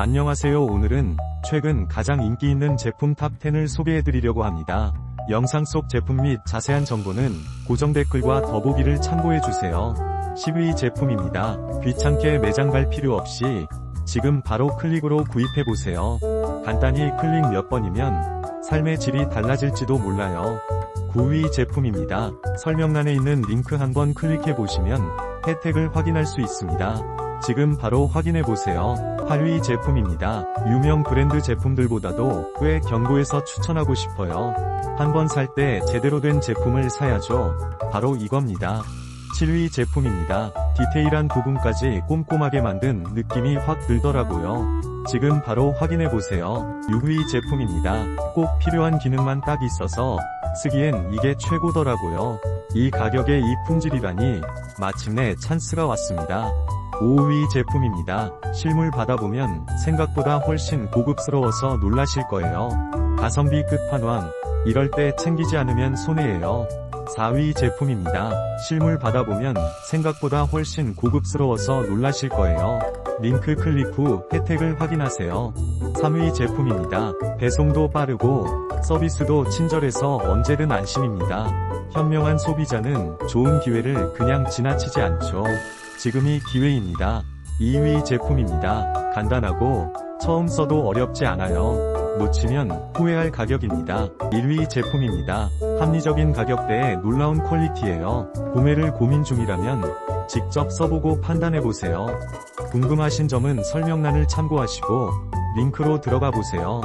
안녕하세요 오늘은 최근 가장 인기 있는 제품 탑10을 소개해드리려고 합니다. 영상 속 제품 및 자세한 정보는 고정 댓글과 더보기를 참고해주세요. 10위 제품입니다. 귀찮게 매장 갈 필요 없이 지금 바로 클릭으로 구입해보세요. 간단히 클릭 몇 번이면 삶의 질이 달라질지도 몰라요. 9위 제품입니다. 설명란에 있는 링크 한번 클릭해보시면 혜택을 확인할 수 있습니다. 지금 바로 확인해보세요. 8위 제품입니다. 유명 브랜드 제품들보다도 꽤 견고해서 추천하고 싶어요. 한번 살 때 제대로 된 제품을 사야죠. 바로 이겁니다. 7위 제품입니다. 디테일한 부분까지 꼼꼼하게 만든 느낌이 확 들더라고요. 지금 바로 확인해보세요. 6위 제품입니다. 꼭 필요한 기능만 딱 있어서 쓰기엔 이게 최고더라고요. 이 가격에 이 품질이라니 마침내 찬스가 왔습니다. 5위 제품입니다. 실물 받아보면 생각보다 훨씬 고급스러워서 놀라실 거예요. 가성비 끝판왕. 이럴 때 챙기지 않으면 손해예요. 4위 제품입니다. 실물 받아보면 생각보다 훨씬 고급스러워서 놀라실 거예요. 링크 클릭 후 혜택을 확인하세요. 3위 제품입니다. 배송도 빠르고 서비스도 친절해서 언제든 안심입니다. 현명한 소비자는 좋은 기회를 그냥 지나치지 않죠. 지금이 기회입니다. 2위 제품입니다. 간단하고 처음 써도 어렵지 않아요. 놓치면 후회할 가격입니다. 1위 제품입니다. 합리적인 가격대에 놀라운 퀄리티예요. 구매를 고민 중이라면 직접 써보고 판단해보세요. 궁금하신 점은 설명란을 참고하시고 링크로 들어가 보세요.